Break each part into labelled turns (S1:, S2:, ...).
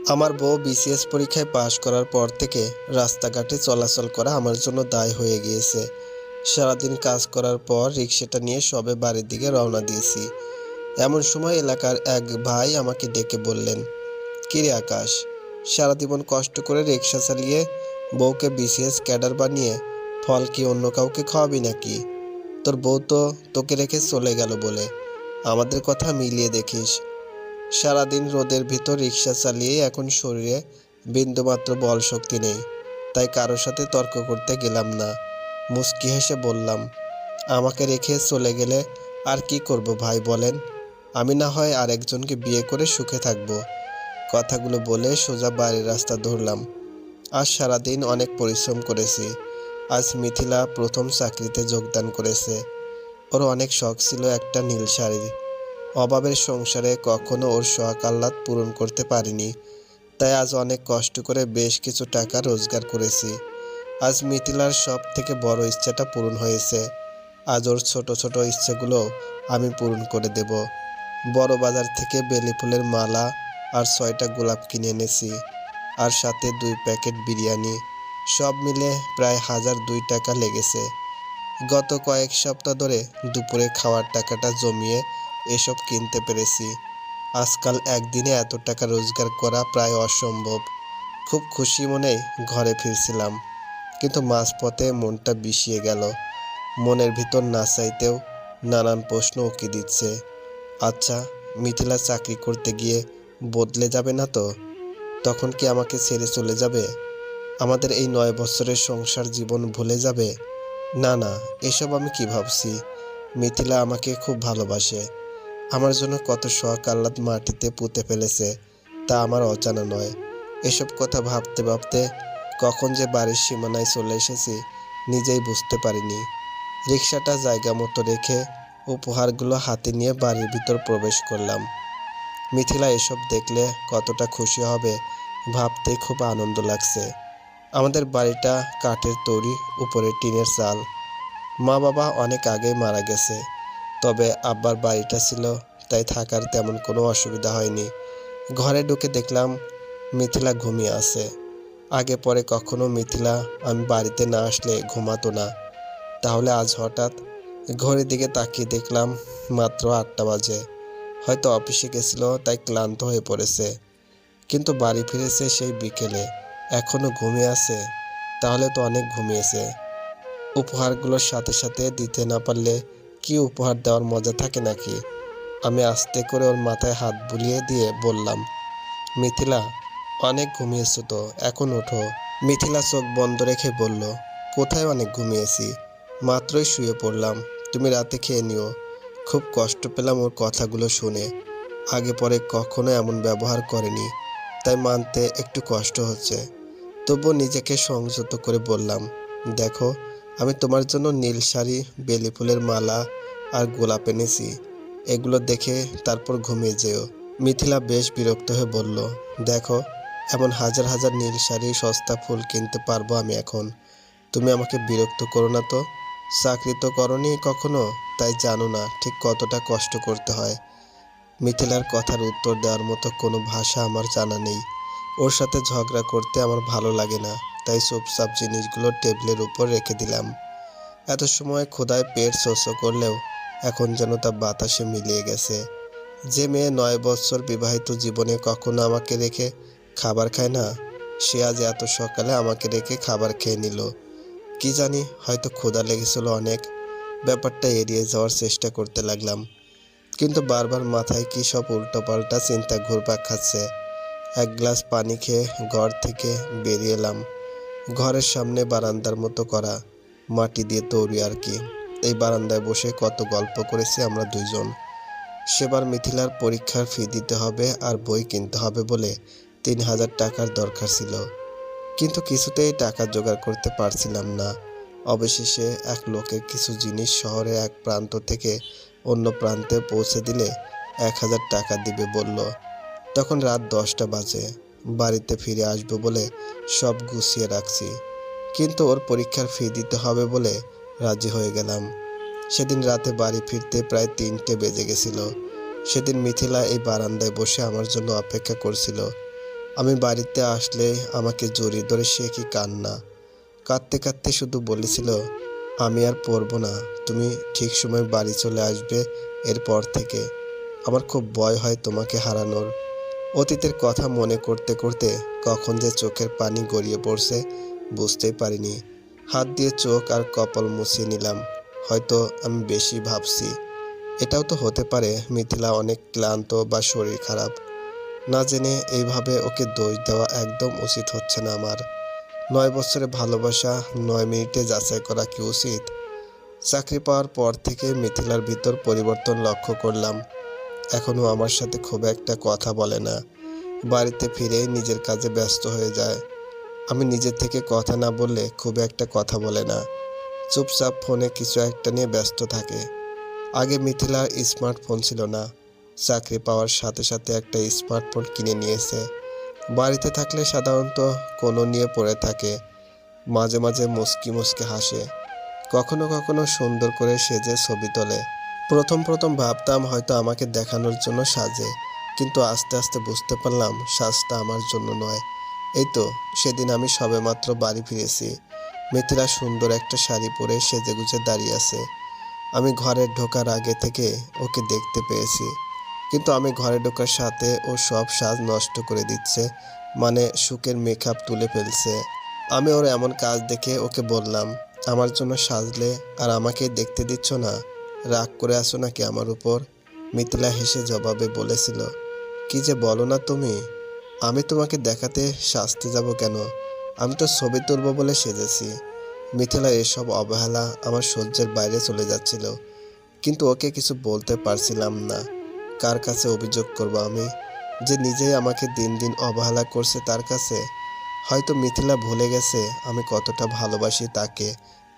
S1: আমার বউ বিসিএস পরীক্ষায় পাশ করার পর থেকে রাস্তাঘাটে চলাচল করা আমার জন্য দায় হয়ে গিয়েছে। সারাদিন কাজ করার পর রিক্সাটা নিয়ে সবে বাড়ির দিকে রওনা দিয়েছি। এমন সময় এলাকার এক ভাই আমাকে ডেকে বললেন, কিরে আকাশ সারা জীবন কষ্ট করে রিক্সা চালিয়ে বউকে বিসিএস ক্যাডার বানিয়ে ফল কি অন্য কাউকে খাওয়াবি নাকি? তোর বউ তো তোকে রেখে চলে গেল বলে। আমাদের কথা মিলিয়ে দেখিস। সারাদিন রোদের ভিতর রিক্সা চালিয়ে এখন শরীরে বিন্দুমাত্র বল শক্তি নেই। তাই কারোর সাথে তর্ক করতে গেলাম না। মুস্কি হেসে বললাম, আমাকে রেখে চলে গেলে আর কি করব ভাই বলেন? আমি না হয় আরেকজনকে বিয়ে করে সুখে থাকব। কথাগুলো বলে সোজা বাড়ির রাস্তা ধরলাম। আজ সারাদিন অনেক পরিশ্রম করেছি। আজ মিথিলা প্রথম চাকরিতে যোগদান করেছে। ওর অনেক শখ ছিল একটা নীল শাড়ির অভাবের সংসারে কখনো ওর শখ আহ্লাদ পূরণ করতে পারিনি। তাই আজ অনেক কষ্ট করে বেশ কিছু টাকা রোজগার করেছি। আজ মিথিলার সব থেকে বড় ইচ্ছাটা পূরণ হয়েছে। আজ ওর ছোট ছোট ইচ্ছেগুলো আমি পূরণ করে দেব। বড় বাজার থেকে বেলি ফুলের মালা আর ছয়টা গোলাপ কিনে এনেছি আর সাথে দুই প্যাকেট বিরিয়ানি। সব মিলে প্রায় হাজার দুই টাকা লেগেছে। গত কয়েক সপ্তাহ ধরে দুপুরে খাওয়ার টাকাটা জমিয়ে এসব কিনতে পেরেছি। আজকাল একদিনে এত টাকা রোজগার করা প্রায় অসম্ভব। খুব খুশি মনে ঘরে ফিরছিলাম। কিন্তু মাঝপথে মনটা বিষিয়ে গেল। মনের ভিতর না চাইতেও নানান প্রশ্ন উকি দিচ্ছে। আচ্ছা মিথিলা চাকরি করতে গিয়ে বদলে যাবে না তো? তখন কি আমাকে ছেড়ে চলে যাবে? আমাদের এই নয় বছরের সংসার জীবন ভুলে যাবে? না না, এসব আমি কি ভাবছি? মিথিলা আমাকে খুব ভালোবাসে। আমার জন্য কত শখ আহ্লাদ মাটিতে পুঁতে ফেলেছে, তা আমার অজানা নয়। এসব কথা ভাবতে ভাবতে কখন যে বাড়ির সীমানায় চলে এসেছি, নিজেই বুঝতে পারিনি। রিক্সাটা জায়গা মতো রেখে উপহারগুলো হাতে নিয়ে বাড়ির ভিতর প্রবেশ করলাম। মিথিলা এসব দেখলে কতটা খুশি হবে, ভাবতে খুব আনন্দ লাগছে। আমাদের বাড়িটা কাঠের তৈরি উপরে টিনের চাল। মা বাবা অনেক আগেই মারা গেছে। তবে আব্বার বাড়িটা ছিল, তাই থাকার তেমন কোনো অসুবিধা হয়নি। ঘরে ঢুকে দেখলাম মিথিলা ঘুমিয়ে আছে। আগে পরে কখনো মিথিলা আমি বাড়িতে না আসলে ঘুমাতো না। তাহলে আজ হঠাৎ ঘড়ির দিকে তাকিয়ে দেখলাম মাত্র আটটা বাজে। হয়তো অফিসে গেছিল, তাই ক্লান্ত হয়ে পড়েছে। কিন্তু বাড়ি ফিরেছে সেই বিকেলে। এখনও ঘুমিয়ে আছে? তাহলে তো অনেক ঘুমিয়েছে। উপহারগুলোর সাথে সাথে দিতে না পারলে কি উপহার দেওয়ার মজা থাকে নাকি? আমি আস্তে করে ওর মাথায় হাত বুলিয়ে দিয়ে বললাম, মিথিলা, অনেক ঘুমিয়েছো তো, এখন ওঠো। মিথিলা চোখ বন্ধ রেখে বলল, কোথায় অনেক ঘুমিয়েছি? মাত্রই শুয়ে পড়লাম। তুমি রাতে খেয়ে নিও। খুব কষ্ট পেলাম ওর কথাগুলো শুনে। আগে পরে কখনো এমন ব্যবহার করেনি, তাই মানতে একটু কষ্ট হচ্ছে। তবুও নিজেকে সংযত করে বললাম, দেখো আমি তোমার জন্য নীল শাড়ি, বেলি ফুলের মালা আর গোলাপ এনেছি। এগুলো দেখে তারপর ঘুমিয়ে যেও। মিথিলা বেশ বিরক্ত হয়ে বলল, দেখো, এমন হাজার হাজার নীল শাড়ি, সস্তা ফুল কিনতে পারব আমি এখন। তুমি আমাকে বিরক্ত করো না তো। চাকরি তো করনি কখনো, তাই জানো না ঠিক কতটা কষ্ট করতে হয়। মিথিলার কথার উত্তর দেওয়ার মতো কোনো ভাষা আমার জানা নেই। ওর সাথে ঝগড়া করতে আমার ভালো লাগে না। তাই চুপচাপ জিনিসগুলো টেবিলের উপর রেখে দিলাম। এত সময় খোদায় পেট শোষ করলেও এখন যেন তা বাতাসে মিলিয়ে গেছে। যে মেয়ে নয় বছর বিবাহিত জীবনে কখনো আমাকে রেখে খাবার খায় না, সে আজ এত সকালে আমাকে রেখে খাবার খেয়ে নিল। কি জানি, হয়তো ক্ষুধা লেগেছিল অনেক। ব্যাপারটা এড়িয়ে যাওয়ার চেষ্টা করতে লাগলাম। কিন্তু বারবার মাথায় কী সব উল্টোপাল্টা চিন্তা ঘুরপাক খাচ্ছে। এক গ্লাস পানি খেয়ে ঘর থেকে বেরিয়ে এলাম। ঘরের সামনে বারান্দার মতো করা, মাটি দিয়ে তৈরি আর কি। এই বারান্দায় বসে কত গল্প করেছি আমরা দুইজন। সেবার মিথিলার পরীক্ষার ফি দিতে হবে আর বই কিনতে হবে বলে তিন হাজার টাকার দরকার ছিল। কিন্তু কিছুতেই টাকা জোগাড় করতে পারছিলাম না। অবশেষে এক লোকের কিছু জিনিস শহরের এক প্রান্ত থেকে অন্য প্রান্তে পৌঁছে দিলে এক হাজার টাকা দিবে বলল। তখন রাত দশটা বাজে। বাড়িতে ফিরে আসব বলে সব গুছিয়ে রাখছি। কিন্তু ওর পরীক্ষার ফি দিতে হবে বলে রাজি হয়ে গেলাম। সেদিন রাতে বাড়ি ফিরতে প্রায় তিনটে বেজে গেছিল। সেদিন মিথিলা এই বারান্দায় বসে আমার জন্য অপেক্ষা করছিল। আমি বাড়িতে আসলে আমাকে জড়িয়ে ধরে সে কি কান্না। কাঁদতে কাঁদতে শুধু বলেছিল, আমি আর পড়ব না, তুমি ঠিক সময় বাড়ি চলে আসবে এরপর থেকে। আমার খুব ভয় হয় তোমাকে হারানোর। অতীতের কথা মনে করতে করতে কখন যে চোখের পানি গড়িয়ে পড়ছে, বুঝতেই পারিনি। হাত দিয়ে চোখ আর কপাল মুছিয়ে নিলাম। হয়তো আমি বেশি ভাবছি। এটাও তো হতে পারে মিথিলা অনেক ক্লান্ত বা শরীর খারাপ। না জেনে এইভাবে ওকে দোষ দেওয়া একদম উচিত হচ্ছে না আমার। নয় বছরে ভালোবাসা, নয় মিনিটে যাচাই করা কি উচিত? চাকরি পাওয়ার পর থেকে মিথিলার ভিতর পরিবর্তন লক্ষ্য করলাম। এখনও আমার সাথে খুব একটা কথা বলে না। বাড়িতে ফিরেই নিজের কাজে ব্যস্ত হয়ে যায়। আমি নিজের থেকে কথা না বললে খুব একটা কথা বলে না। চুপচাপ ফোনে কিছু একটা নিয়ে ব্যস্ত থাকে। আগে মিথিলার স্মার্টফোন ছিল না। চাকরি পাওয়ার সাথে সাথে একটা স্মার্টফোন কিনে নিয়েছে। বাড়িতে থাকলে সাধারণত কোনো নিয়ে পড়ে থাকে। মাঝে মাঝে মুচকি মুচকি হাসে। কখনো কখনো সুন্দর করে সেজে ছবি তোলে। প্রথম প্রথম ভাবতাম হয়তো আমাকে দেখানোর জন্য সাজে, কিন্তু আস্তে আস্তে বুঝতে পারলাম সাজটা আমার জন্য নয়। এই তো, সেদিন আমি সবেমাত্র বাড়ি ফিরেছি। মিথিলা সুন্দর একটা শাড়ি পরে সেজে গুজে দাঁড়িয়ে আছে। আমি ঘরে ঢোকার আগে থেকে ওকে দেখতে পেয়েছি, কিন্তু আমি ঘরে ঢোকার সাথে ও সব সাজ নষ্ট করে দিচ্ছে মানে সুখের মেকআপ তুলে ফেলছে। আমি ওর এমন কাজ দেখে ওকে বললাম, আমার জন্য সাজলে আর আমাকে দেখতে দিচ্ছ না? রাগ করে আসো নাকি আমার উপর? মিথিলা হেসে জবাবে বলেছিল, কি যে বলো না তুমি? আমি তোমাকে দেখাতে সাজতে যাব কেন? আমি তো ছবি তুলবো বলে সেজেছি। মিথিলা এসব অবহেলা আমার সহ্যের বাইরে চলে যাচ্ছিল, কিন্তু ওকে কিছু বলতে পারছিলাম না। কার কাছে অভিযোগ করব আমি? যে নিজেই আমাকে দিন দিন অবহেলা করছে তার কাছে? হয়তো মিথিলা ভুলে গেছে আমি কতটা ভালোবাসি তাকে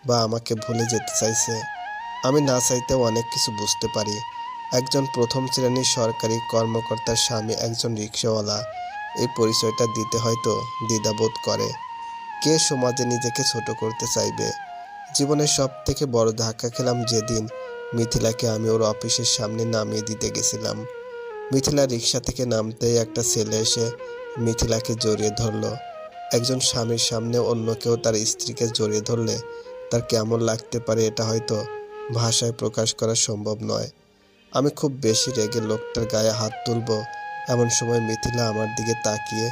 S1: বা আমাকে ভুলে যেতে চাইছে। আমি না চাইতেও অনেক কিছু বুঝতে পারি। একজন প্রথম শ্রেণির সরকারি কর্মকর্তার স্বামী একজন রিক্সাওয়ালা। এই পরিচয়টা দিতে হয়তো দ্বিধাবোধ করে। কে সমাজে নিজেকে ছোট করতে চাইবে? জীবনের সব থেকে বড় ধাক্কা খেলাম যেদিন মিথিলাকে আমি ওর অফিসের সামনে নামিয়ে দিতে গেছিলাম। মিথিলা রিক্সা থেকে নামতেই একটা ছেলে এসে মিথিলাকে জড়িয়ে ধরলো। একজন স্বামীর সামনে অন্য কেউ তার স্ত্রীকে জড়িয়ে ধরলে তার কেমন লাগতে পারে এটা হয়তো ভাষায় প্রকাশ করা সম্ভব নয়। আমি খুব বেশি রেগে লোকটার গায়ে হাত তুলবো, এমন সময় মিথিলা আমার দিকে তাকিয়ে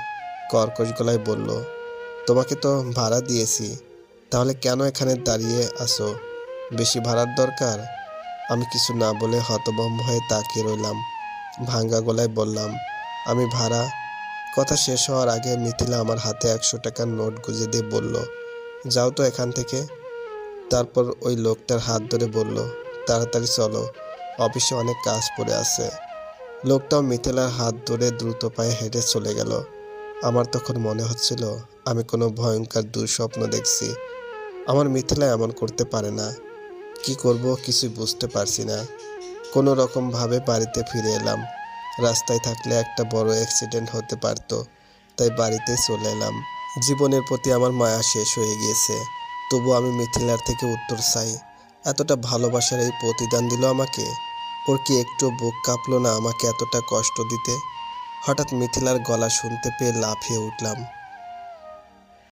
S1: কর্কশ গলায় বলল, তোমাকে তো ভাড়া দিয়েছি, তাহলে কেন এখানে দাঁড়িয়ে আসো বেশি ভাড়ার দরকার? আমি কিছু না বলে হতভম্ব হয়ে তাকিয়ে রইলাম। ভাঙ্গা গলায় বললাম, আমি ভাড়া? কথা শেষ হওয়ার আগে মিথিলা আমার হাতে একশো টাকার নোট গুঁজে দিয়ে বলল, যাও তো এখান থেকে। তারপর ওই লোকটার হাত ধরে বলল, তাড়াতাড়ি চলো, অফিসে অনেক কাজ পড়ে আছে। লোকটাও মিথিলার হাত ধরে দ্রুত পায়ে হেঁটে চলে গেল। আমার তখন মনে হচ্ছিল, আমি কোনো ভয়ঙ্কর দুঃস্বপ্ন দেখছি। আমার মিথিলা এমন করতে পারে না। কি করব কিছু বুঝতে পারছি না। কোনো রকমভাবে বাড়িতে ফিরে এলাম। রাস্তায় থাকলে একটা বড় অ্যাক্সিডেন্ট হতে পারতো, তাই বাড়িতে চলে এলাম। জীবনের প্রতি আমার মায়া শেষ হয়ে গিয়েছে। তবু আমি মিথিলার থেকে উত্তর চাই। এতটা ভালোবাসার এই প্রতিদান দিল আমাকে। ওর কি একটু বুক কাঁপলো না আমাকে এতটা কষ্ট দিতে? হঠাৎ মিথিলার গলা শুনতে পেয়ে লাফিয়ে উঠলাম।